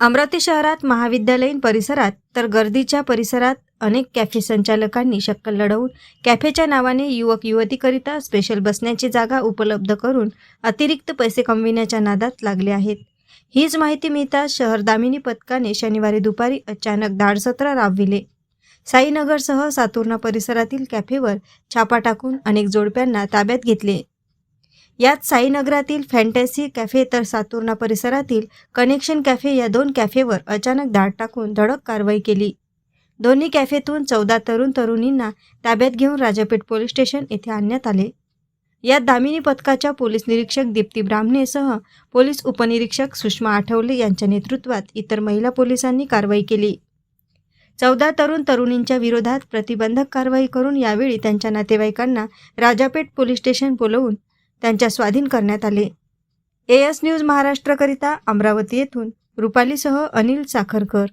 अमरावती शहरात महाविद्यालयीन परिसरात तर गर्दीच्या परिसरात अनेक कॅफे संचालकांनी शक्कल लढवून कॅफेच्या नावाने युवक युवतीकरिता स्पेशल बसण्याची जागा उपलब्ध करून अतिरिक्त पैसे कमविण्याच्या नादात लागले आहेत. हीच माहिती मिळताच शहर दामिनी पथकाने शनिवारी दुपारी अचानक धाडसत्र राबविले. साईनगरसह सातुर्णा परिसरातील कॅफेवर छापा टाकून अनेक जोडप्यांना ताब्यात घेतले. यात साईनगरातील फॅन्टॅसी कॅफे तर सातुर्णा परिसरातील कनेक्शन कॅफे या दोन कॅफेवर अचानक धाड टाकून धडक कारवाई केली. दोन्ही कॅफेतून चौदा तरुण तरुणींना ताब्यात घेऊन राजापेठ पोलीस स्टेशन येथे आणण्यात आले. यात दामिनी पथकाच्या पोलीस निरीक्षक दीप्ती ब्राह्मणेसह पोलीस उपनिरीक्षक सुषमा आठवले यांच्या नेतृत्वात इतर महिला पोलिसांनी कारवाई केली. चौदा तरुण तरुणींच्या विरोधात प्रतिबंधक कारवाई करून यावेळी त्यांच्या नातेवाईकांना राजापेठ पोलीस स्टेशन बोलवून त्यांच्या स्वाधीन करण्यात आले. ए एस न्यूज महाराष्ट्रकरिता अमरावती येथून रुपालीसह अनिल साखरकर.